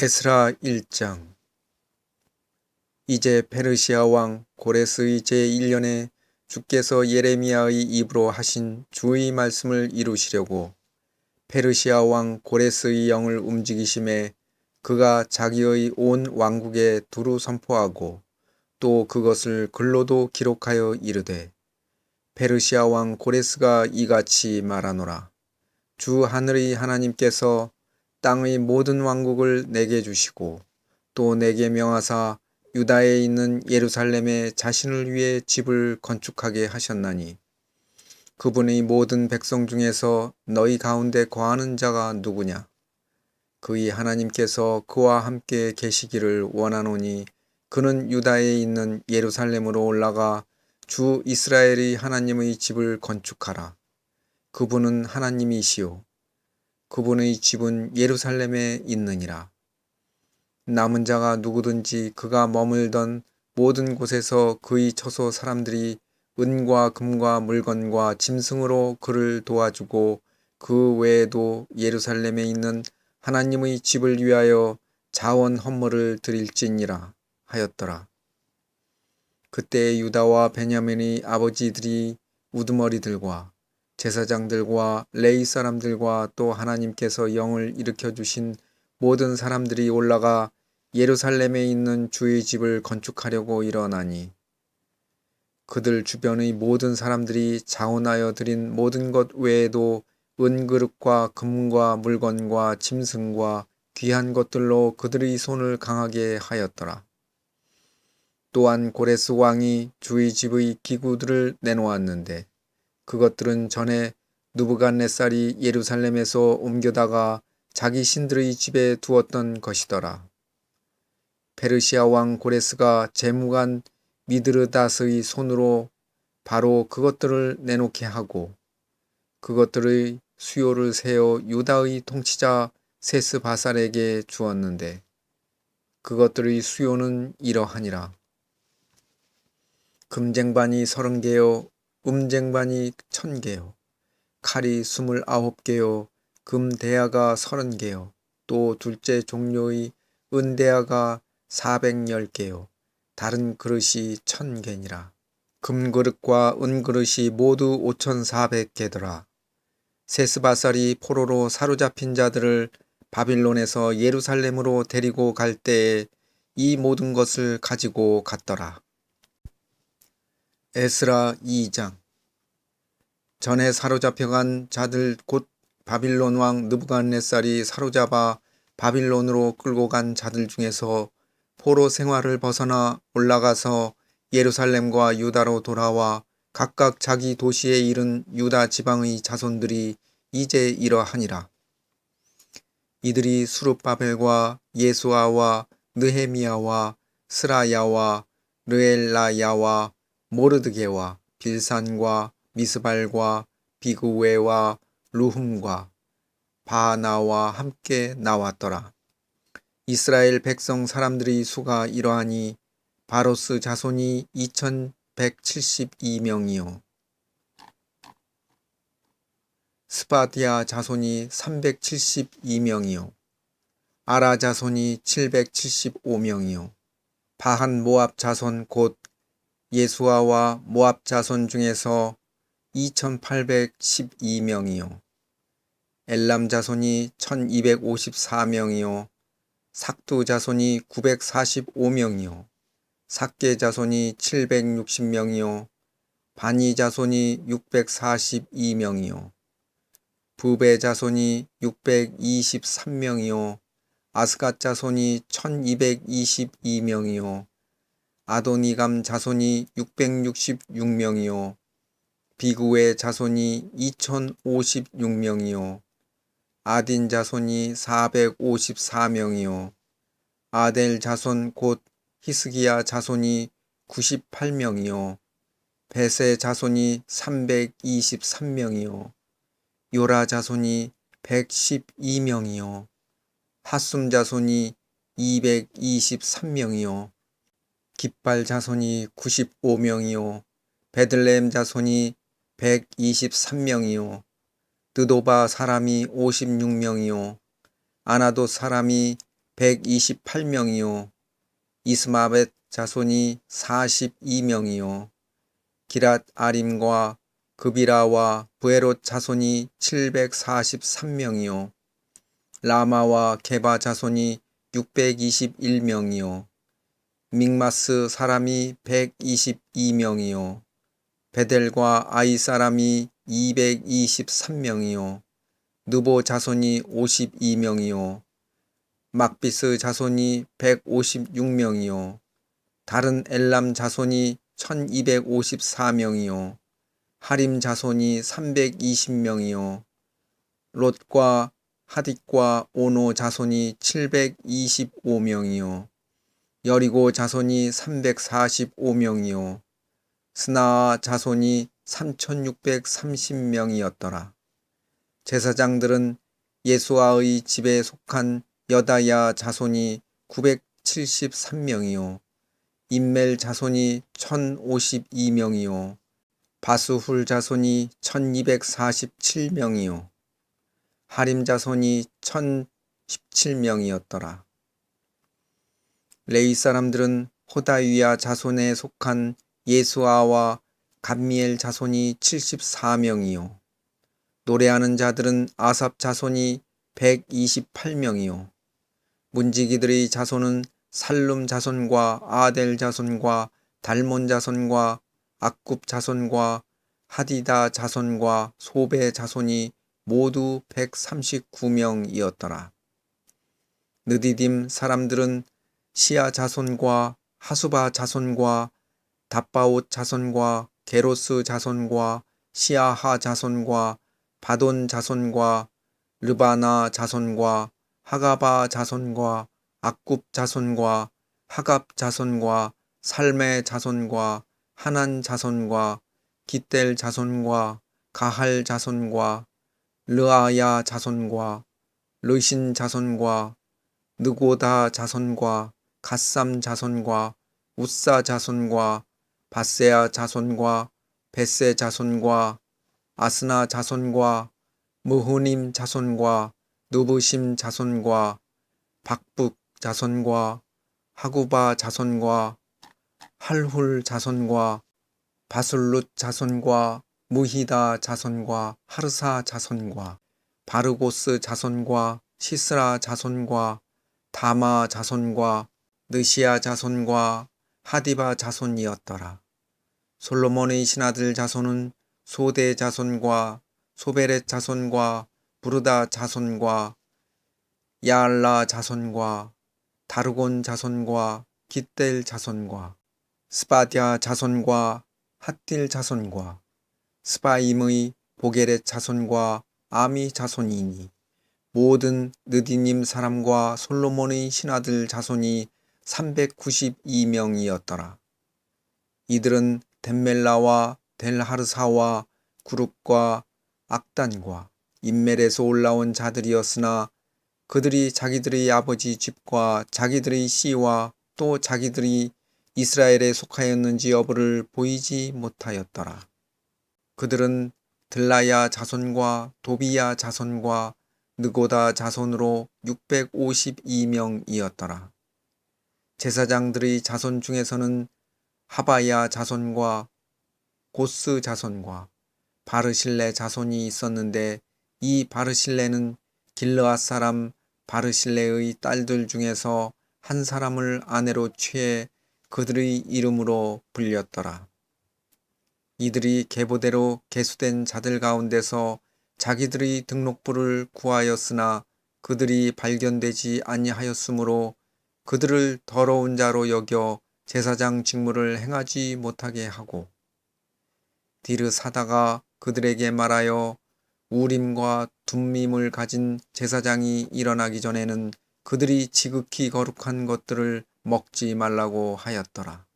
에스라 1장. 이제 페르시아 왕 고레스의 제1년에 주께서 예레미야의 입으로 하신 주의 말씀을 이루시려고 페르시아 왕 고레스의 영을 움직이심에 그가 자기의 온 왕국에 두루 선포하고 또 그것을 글로도 기록하여 이르되 페르시아 왕 고레스가 이같이 말하노라. 주 하늘의 하나님께서 땅의 모든 왕국을 내게 주시고 또 내게 명하사 유다에 있는 예루살렘에 자신을 위해 집을 건축하게 하셨나니 그분의 모든 백성 중에서 너희 가운데 거하는 자가 누구냐? 그의 하나님께서 그와 함께 계시기를 원하노니 그는 유다에 있는 예루살렘으로 올라가 주 이스라엘의 하나님의 집을 건축하라. 그분은 하나님이시요 그분의 집은 예루살렘에 있느니라. 남은 자가 누구든지 그가 머물던 모든 곳에서 그의 처소 사람들이 은과 금과 물건과 짐승으로 그를 도와주고 그 외에도 예루살렘에 있는 하나님의 집을 위하여 자원 헌물을 드릴지니라 하였더라. 그때 유다와 베냐민의 아버지들이 우두머리들과 제사장들과 레이 사람들과 또 하나님께서 영을 일으켜 주신 모든 사람들이 올라가 예루살렘에 있는 주의 집을 건축하려고 일어나니 그들 주변의 모든 사람들이 자원하여 드린 모든 것 외에도 은그릇과 금과 물건과 짐승과 귀한 것들로 그들의 손을 강하게 하였더라. 또한 고레스 왕이 주의 집의 기구들을 내놓았는데 그것들은 전에 누부갓네살이 예루살렘에서 옮겨다가 자기 신들의 집에 두었던 것이더라. 페르시아 왕 고레스가 재무관 미드르다스의 손으로 바로 그것들을 내놓게 하고 그것들의 수요를 세어 유다의 통치자 세스바살에게 주었는데 그것들의 수요는 이러하니라. 금쟁반이 서른 개요 음쟁반이 천 개요. 칼이 스물아홉 개요. 금대야가 서른 개요. 또 둘째 종류의 은대야가 사백열 개요. 다른 그릇이 천 개니라. 금그릇과 은그릇이 모두 오천사백 개더라. 세스바살이 포로로 사로잡힌 자들을 바빌론에서 예루살렘으로 데리고 갈 때에 이 모든 것을 가지고 갔더라. 에스라 2장 전에 사로잡혀간 자들 곧 바빌론 왕 느부갓네살이 사로잡아 바빌론으로 끌고 간 자들 중에서 포로 생활을 벗어나 올라가서 예루살렘과 유다로 돌아와 각각 자기 도시에 이른 유다 지방의 자손들이 이제 이러하니라. 이들이 수룹바벨과 예수아와 느헤미야와 스라야와 르엘라야와 모르드게와 빌산과 미스발과 비그웨와 루흠과 바나와 함께 나왔더라. 이스라엘 백성 사람들의 수가 이러하니 바로스 자손이 2172명이요. 스파디아 자손이 372명이요. 아라 자손이 775명이요. 바한 모압 자손 곧 예수아와 모압 자손 중에서 2812명이요. 엘람 자손이 1254명이요. 삭두 자손이 945명이요. 삭계 자손이 760명이요. 바니 자손이 642명이요. 부베 자손이 623명이요. 아스갓 자손이 1222명이요. 아도니감 자손이 666명이요. 비구의 자손이 2056명이요. 아딘 자손이 454명이요. 아델 자손 곧 히스기야 자손이 98명이요. 베세 자손이 323명이요. 요라 자손이 112명이요. 하숨 자손이 223명이요. 깃발 자손이 95명이요. 베들레헴 자손이 123명이요. 드도바 사람이 56명이요. 아나도 사람이 128명이요 이스마벳 자손이 42명이요 기랏 아림과 그비라와 부에롯 자손이 743명이요 라마와 게바 자손이 621명이요 믹마스 사람이 122명이요. 베델과 아이 사람이 223명이요. 느보 자손이 52명이요. 막비스 자손이 156명이요. 다른 엘람 자손이 1254명이요. 하림 자손이 320명이요. 롯과 하딕과 오노 자손이 725명이요 여리고 자손이 345명이요. 스나아 자손이 3630명이었더라. 제사장들은 예수아의 집에 속한 여다야 자손이 973명이요. 인멜 자손이 1052명이요. 바수훌 자손이 1247명이요. 하림 자손이 1017명이었더라 레위 사람들은 호다위야 자손에 속한 예수아와 감미엘 자손이 74명이요 노래하는 자들은 아삽 자손이 128명이요 문지기들의 자손은 살룸 자손과 아델 자손과 달몬 자손과 악굽 자손과 하디다 자손과 소베 자손이 모두 139명이었더라. 느디딤 사람들은 시아 자손과 하수바 자손과 답바옷 자손과 게로스 자손과 시아하 자손과 바돈 자손과 르바나 자손과 하가바 자손과 악굽 자손과 하갑 자손과 살메 자손과 하난 자손과 기델 자손과 가할 자손과 르아야 자손과 르신 자손과 느고다 자손과 갓삼 자손과 우사 자손과 바세아 자손과 베세 자손과 아스나 자손과 무후님 자손과 누부심 자손과 박북 자손과 하구바 자손과 할훌 자손과 바술룻 자손과 무히다 자손과 하르사 자손과 바르고스 자손과 시스라 자손과 다마 자손과 느시아 자손과 하디바 자손이었더라. 솔로몬의 신하들 자손은 소대 자손과 소베렛 자손과 부르다 자손과 야알라 자손과 다르곤 자손과 깃델 자손과 스바디아 자손과 핫딜 자손과 스바임의 보게렛 자손과 아미 자손이니 모든 느디님 사람과 솔로몬의 신하들 자손이 392명이었더라. 이들은 덴멜라와 델하르사와 구룹과 악단과 인멜에서 올라온 자들이었으나 그들이 자기들의 아버지 집과 자기들의 씨와 또 자기들이 이스라엘에 속하였는지 여부를 보이지 못하였더라. 그들은 들라야 자손과 도비야 자손과 느고다 자손으로 652명이었더라. 제사장들의 자손 중에서는 하바야 자손과 고스 자손과 바르실레 자손이 있었는데 이 바르실레는 길르앗 사람 바르실레의 딸들 중에서 한 사람을 아내로 취해 그들의 이름으로 불렸더라. 이들이 계보대로 계수된 자들 가운데서 자기들의 등록부를 구하였으나 그들이 발견되지 아니하였으므로 그들을 더러운 자로 여겨 제사장 직무를 행하지 못하게 하고 디르 사다가 그들에게 말하여 우림과 둠밈을 가진 제사장이 일어나기 전에는 그들이 지극히 거룩한 것들을 먹지 말라고 하였더라.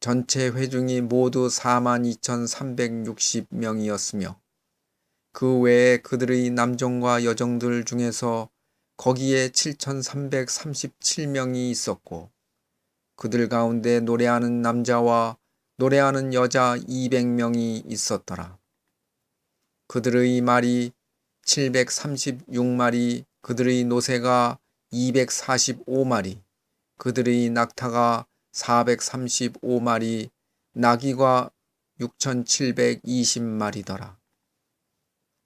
전체 회중이 모두 42,360명이었으며 그 외에 그들의 남정과 여정들 중에서 거기에 7,337명이 있었고 그들 가운데 노래하는 남자와 노래하는 여자 200명이 있었더라. 그들의 말이 736마리, 그들의 노새가 245마리, 그들의 낙타가 435마리, 나귀가 6,720마리더라.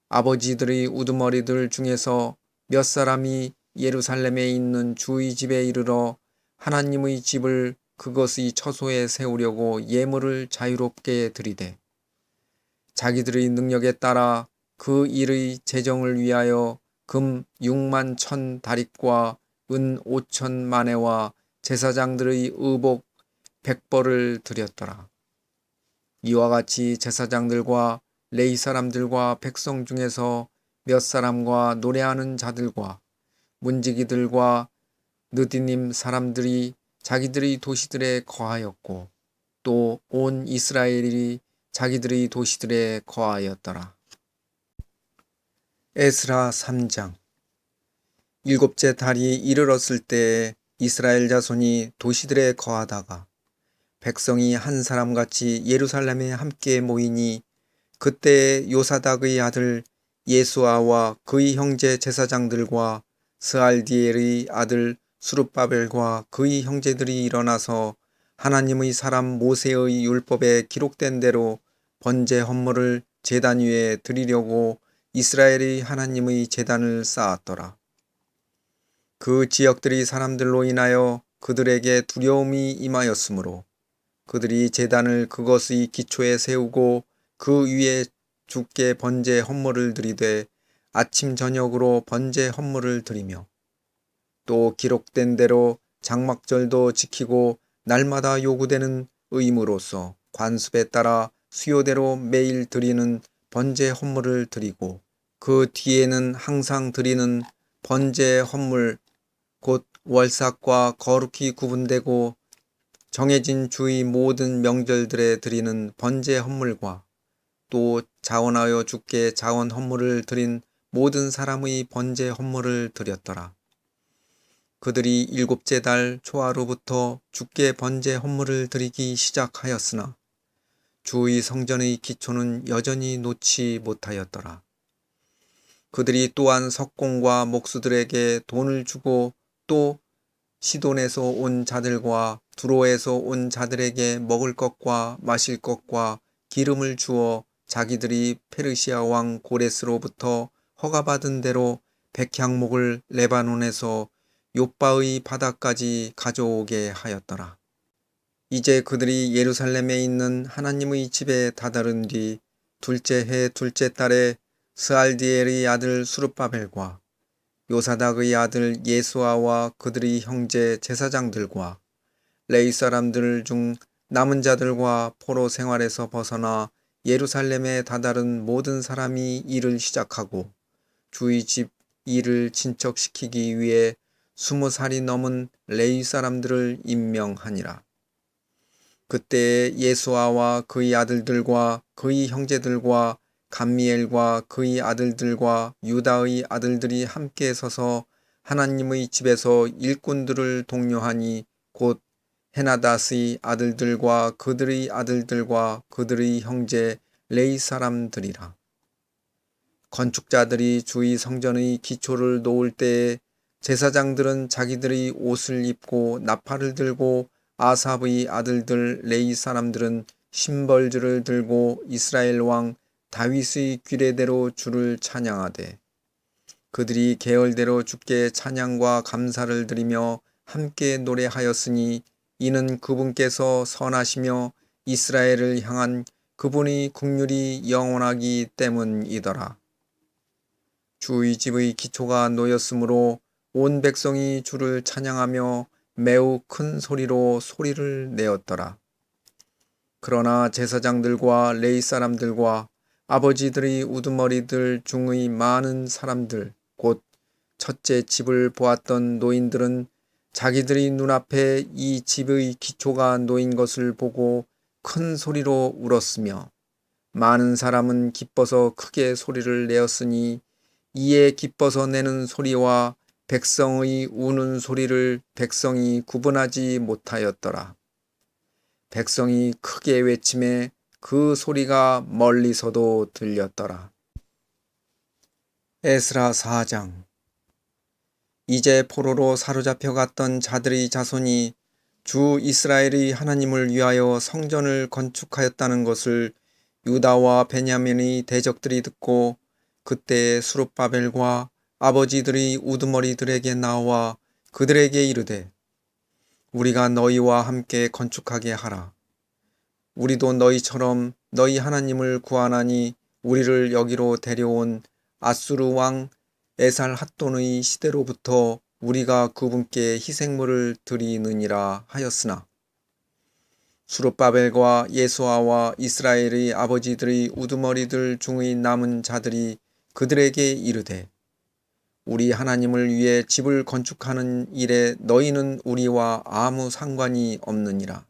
아버지들의 우두머리들 중에서 몇 사람이 예루살렘에 있는 주의 집에 이르러 하나님의 집을 그것의 처소에 세우려고 예물을 자유롭게 드리되 자기들의 능력에 따라 그 일의 재정을 위하여 금 6만 천 다릿과 은 5천 만회와 제사장들의 의복 100벌을 드렸더라. 이와 같이 제사장들과 레이 사람들과 백성 중에서 몇 사람과 노래하는 자들과 문지기들과 느디님 사람들이 자기들의 도시들에 거하였고 또 온 이스라엘이 자기들의 도시들에 거하였더라. 에스라 3장 일곱째 달이 이르렀을 때에 이스라엘 자손이 도시들에 거하다가 백성이 한 사람같이 예루살렘에 함께 모이니 그때 요사닥의 아들 예수아와 그의 형제 제사장들과 스알디엘의 아들 수룹바벨과 그의 형제들이 일어나서 하나님의 사람 모세의 율법에 기록된 대로 번제 헌물을 제단 위에 드리려고 이스라엘이 하나님의 제단을 쌓았더라. 그 지역들이 사람들로 인하여 그들에게 두려움이 임하였으므로 그들이 제단을 그것의 기초에 세우고 그 위에 주께 번제 헌물을 드리되 아침 저녁으로 번제 헌물을 드리며 또 기록된 대로 장막절도 지키고 날마다 요구되는 의무로서 관습에 따라 수요대로 매일 드리는 번제 헌물을 드리고 그 뒤에는 항상 드리는 번제 헌물 곧 월삭과 거룩히 구분되고 정해진 주의 모든 명절들에 드리는 번제 헌물과 또 자원하여 주께 자원 헌물을 드린 모든 사람의 번제 헌물을 드렸더라. 그들이 일곱째 달 초하루부터 주께 번제 헌물을 드리기 시작하였으나 주의 성전의 기초는 여전히 놓지 못하였더라. 그들이 또한 석공과 목수들에게 돈을 주고 또 시돈에서 온 자들과 두로에서 온 자들에게 먹을 것과 마실 것과 기름을 주어 자기들이 페르시아 왕 고레스로부터 허가받은 대로 백향목을 레바논에서 요바의 바다까지 가져오게 하였더라. 이제 그들이 예루살렘에 있는 하나님의 집에 다다른 뒤 둘째 해 둘째 달에 스알디엘의 아들 수르바벨과 요사닥의 아들 예수아와 그들의 형제 제사장들과 레이 사람들 중 남은 자들과 포로 생활에서 벗어나 예루살렘에 다다른 모든 사람이 일을 시작하고 주의 집 일을 진척시키기 위해 스무 살이 넘은 레이 사람들을 임명하니라. 그때 예수아와 그의 아들들과 그의 형제들과 감미엘과 그의 아들들과 유다의 아들들이 함께 서서 하나님의 집에서 일꾼들을 독려하니 곧 헤나다스의 아들들과 그들의 아들들과 그들의 형제 레이 사람들이라. 건축자들이 주의 성전의 기초를 놓을 때에 제사장들은 자기들의 옷을 입고 나팔을 들고 아삽의 아들들 레이 사람들은 심벌주를 들고 이스라엘 왕 다윗의 규례대로 주를 찬양하되 그들이 계열대로 주께 찬양과 감사를 드리며 함께 노래하였으니 이는 그분께서 선하시며 이스라엘을 향한 그분의 국률이 영원하기 때문이더라. 주의 집의 기초가 놓였으므로 온 백성이 주를 찬양하며 매우 큰 소리로 소리를 내었더라. 그러나 제사장들과 레이 사람들과 아버지들의 우두머리들 중의 많은 사람들, 곧 첫째 집을 보았던 노인들은 자기들의 눈앞에 이 집의 기초가 놓인 것을 보고 큰 소리로 울었으며 많은 사람은 기뻐서 크게 소리를 내었으니 이에 기뻐서 내는 소리와 백성의 우는 소리를 백성이 구분하지 못하였더라. 백성이 크게 외침에 그 소리가 멀리서도 들렸더라. 에스라 4장 이제 포로로 사로잡혀 갔던 자들의 자손이 주 이스라엘의 하나님을 위하여 성전을 건축하였다는 것을 유다와 베냐민의 대적들이 듣고 그때 수룹바벨과 아버지들의 우두머리들에게 나와 그들에게 이르되 우리가 너희와 함께 건축하게 하라. 우리도 너희처럼 너희 하나님을 구하나니 우리를 여기로 데려온 아수르 왕 에살 핫돈의 시대로부터 우리가 그분께 희생물을 드리느니라 하였으나 수룹바벨과 예수아와 이스라엘의 아버지들의 우두머리들 중의 남은 자들이 그들에게 이르되 우리 하나님을 위해 집을 건축하는 일에 너희는 우리와 아무 상관이 없느니라.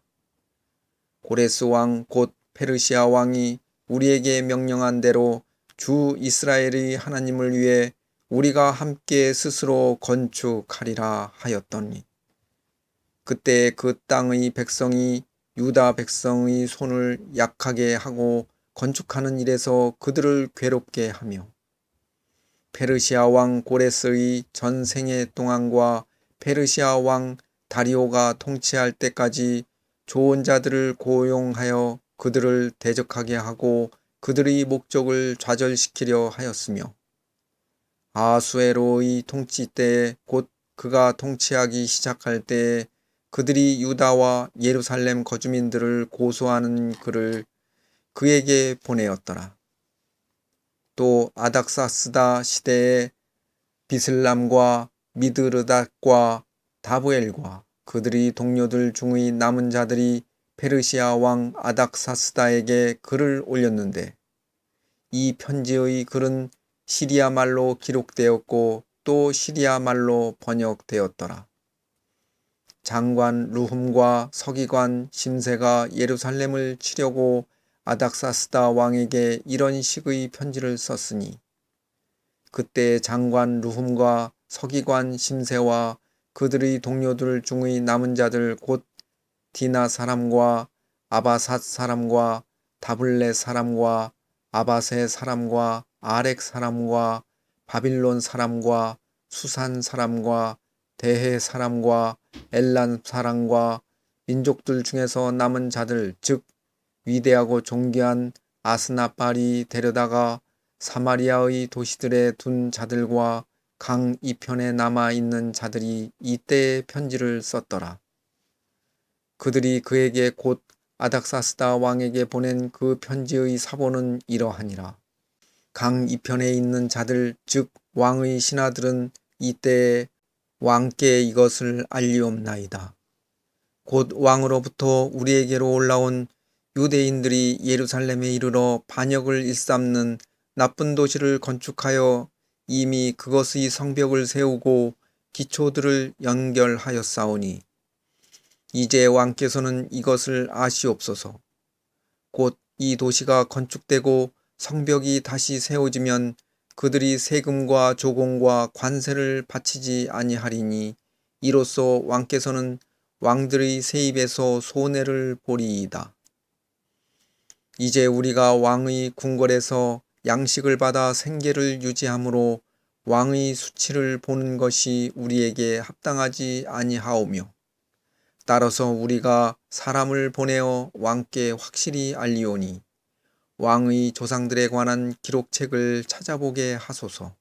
고레스 왕 곧 페르시아 왕이 우리에게 명령한 대로 주 이스라엘의 하나님을 위해 우리가 함께 스스로 건축하리라 하였더니 그때 그 땅의 백성이 유다 백성의 손을 약하게 하고 건축하는 일에서 그들을 괴롭게 하며 페르시아 왕 고레스의 전생애 동안과 페르시아 왕 다리오가 통치할 때까지 좋은 자들을 고용하여 그들을 대적하게 하고 그들의 목적을 좌절시키려 하였으며 아수에로의 통치 때에 곧 그가 통치하기 시작할 때에 그들이 유다와 예루살렘 거주민들을 고소하는 글을 그에게 보내었더라. 또 아닥사스다 시대에 비슬람과 미드르닷과 다부엘과 그들이 동료들 중의 남은 자들이 페르시아 왕 아닥사스다에게 글을 올렸는데 이 편지의 글은 시리아 말로 기록되었고 또 시리아 말로 번역되었더라. 장관 루흠과 서기관 심세가 예루살렘을 치려고 아닥사스다 왕에게 이런 식의 편지를 썼으니 그때 장관 루흠과 서기관 심세와 그들의 동료들 중의 남은 자들 곧 디나 사람과 아바삿 사람과 다블레 사람과 아바세 사람과 아렉 사람과 바빌론 사람과 수산 사람과 대해 사람과 엘란 사람과 민족들 중에서 남은 자들 즉 위대하고 존귀한 아스나빨이 데려다가 사마리아의 도시들에 둔 자들과 강 이편에 남아 있는 자들이 이때의 편지를 썼더라. 그들이 그에게 곧 아닥사스다 왕에게 보낸 그 편지의 사본은 이러하니라. 강 이편에 있는 자들 즉 왕의 신하들은 이때에 왕께 이것을 알리옵나이다. 곧 왕으로부터 우리에게로 올라온 유대인들이 예루살렘에 이르러 반역을 일삼는 나쁜 도시를 건축하여 이미 그것의 성벽을 세우고 기초들을 연결하였사오니 이제 왕께서는 이것을 아시옵소서. 곧 이 도시가 건축되고 성벽이 다시 세워지면 그들이 세금과 조공과 관세를 바치지 아니하리니 이로써 왕께서는 왕들의 세입에서 손해를 보리이다. 이제 우리가 왕의 궁궐에서 양식을 받아 생계를 유지하므로 왕의 수치를 보는 것이 우리에게 합당하지 아니하오며 따라서 우리가 사람을 보내어 왕께 확실히 알리오니 왕의 조상들에 관한 기록책을 찾아보게 하소서.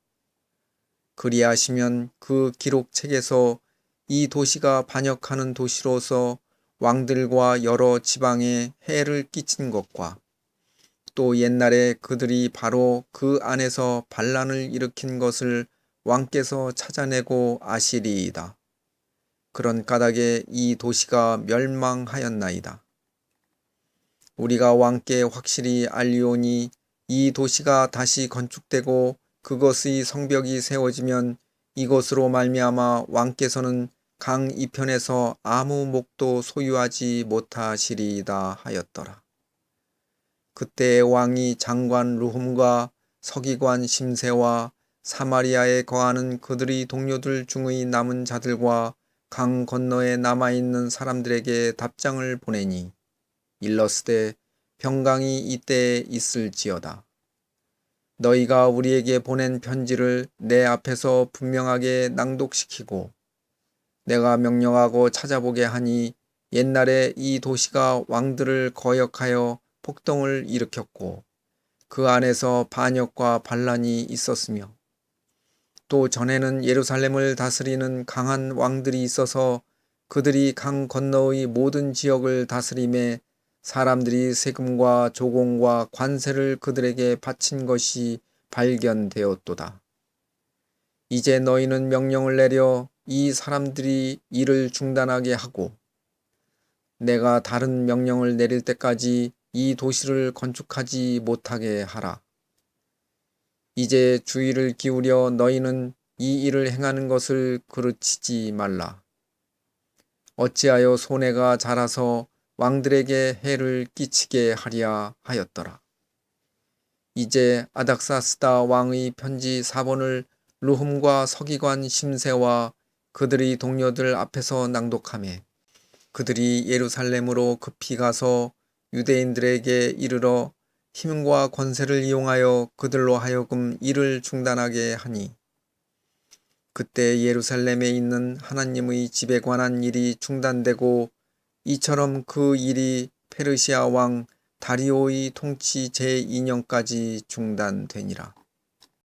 그리하시면 그 기록책에서 이 도시가 반역하는 도시로서 왕들과 여러 지방에 해를 끼친 것과 또 옛날에 그들이 바로 그 안에서 반란을 일으킨 것을 왕께서 찾아내고 아시리이다. 그런 까닭에 이 도시가 멸망하였나이다. 우리가 왕께 확실히 알리오니 이 도시가 다시 건축되고 그것의 성벽이 세워지면 이것으로 말미암아 왕께서는 강 이편에서 아무 목도 소유하지 못하시리이다 하였더라. 그때 왕이 장관 루흠과 서기관 심세와 사마리아에 거하는 그들의 동료들 중의 남은 자들과 강 건너에 남아있는 사람들에게 답장을 보내니 일러스되 평강이 이때에 있을지어다. 너희가 우리에게 보낸 편지를 내 앞에서 분명하게 낭독시키고 내가 명령하고 찾아보게 하니 옛날에 이 도시가 왕들을 거역하여 폭동을 일으켰고 그 안에서 반역과 반란이 있었으며 또 전에는 예루살렘을 다스리는 강한 왕들이 있어서 그들이 강 건너의 모든 지역을 다스림에 사람들이 세금과 조공과 관세를 그들에게 바친 것이 발견되었도다. 이제 너희는 명령을 내려 이 사람들이 일을 중단하게 하고 내가 다른 명령을 내릴 때까지 이 도시를 건축하지 못하게 하라. 이제 주의를 기울여 너희는 이 일을 행하는 것을 그르치지 말라. 어찌하여 손해가 자라서 왕들에게 해를 끼치게 하랴 하였더라. 이제 아닥사스다 왕의 편지 4번을 루흠과 서기관 심세와 그들의 동료들 앞에서 낭독하매 그들이 예루살렘으로 급히 가서 유대인들에게 이르러 힘과 권세를 이용하여 그들로 하여금 일을 중단하게 하니 그때 예루살렘에 있는 하나님의 집에 관한 일이 중단되고 이처럼 그 일이 페르시아 왕 다리오의 통치 제2년까지 중단되니라.